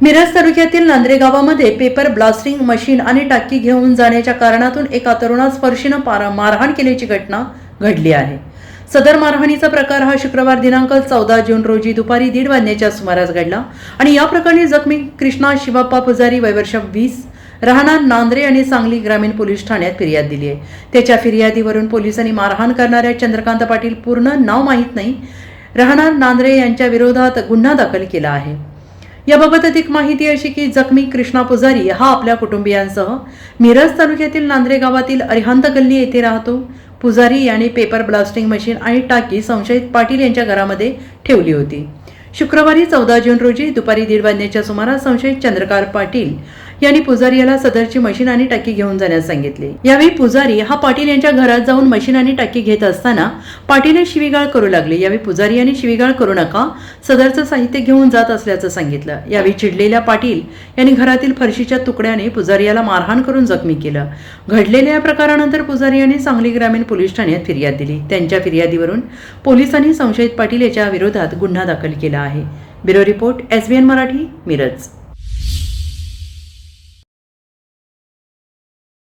मिरज तालुक्यातील नांद्रे गावामध्ये paper blasting machine आणि टाकी घेऊन जाण्याच्या कारणातून एका तरुणास स्पर्शीनं मारहाण केल्याची घटना घडली आहे. सदर मारहाणीचा प्रकार हा शुक्रवार दिनांक चौदा जून रोजी दुपारी दीड वाजण्याच्या सुमारास घडला आणि या प्रकरणी जखमी कृष्णा शिवाप्पा पुजारी वयवर्ष वीस राहणार नांद्रे आणि सांगली ग्रामीण पोलीस ठाण्यात फिर्याद दिली आहे. त्याच्या फिर्यादीवरून पोलिसांनी मारहाण करणाऱ्या चंद्रकांत पाटील पूर्ण नाव माहीत नाही. राहणार नांद्रे यांच्या विरोधात गुन्हा दाखल केला आहे. याबाबत अधिक माहिती अशी की जखमी कृष्णा पुजारी हा आपल्या कुटुंबियांसह मिरज तालुक्यातील नांद्रे गावातील अरिहंत गल्ली येथे राहतो. पुजारी यांनी पेपर ब्लास्टिंग मशीन आणि टाकी संशयित पाटील यांच्या घरामध्ये ठेवली होती. शुक्रवारी चौदा जून रोजी दुपारी दीड वाजण्याच्या सुमारास संशयित चंद्रकांत पाटील यांनी पुजारी याला सदरची मशीन आणि टाकी घेऊन जाण्यास सांगितले. यावेळी पुजारी हा पाटील यांच्या घरात जाऊन मशीन आणि टाकी घेत असताना पाटीलने शिवीगाळ करू लागले. यावेळी पुजारी यांनी शिवीगाळ करू नका सदरचं साहित्य घेऊन जात असल्याचं सांगितलं. यावेळी चिडलेल्या पाटील यांनी घरातील फरशीच्या तुकड्याने पुजारी याला मारहाण करून जखमी केलं. घडलेल्या या प्रकारानंतर पुजारी यांनी सांगली ग्रामीण पोलीस ठाण्यात फिर्याद दिली. त्यांच्या फिर्यादीवरून पोलिसांनी संशयित पाटील याच्या विरोधात गुन्हा दाखल केला आहे. Bureau report SBN Marathi Miraj.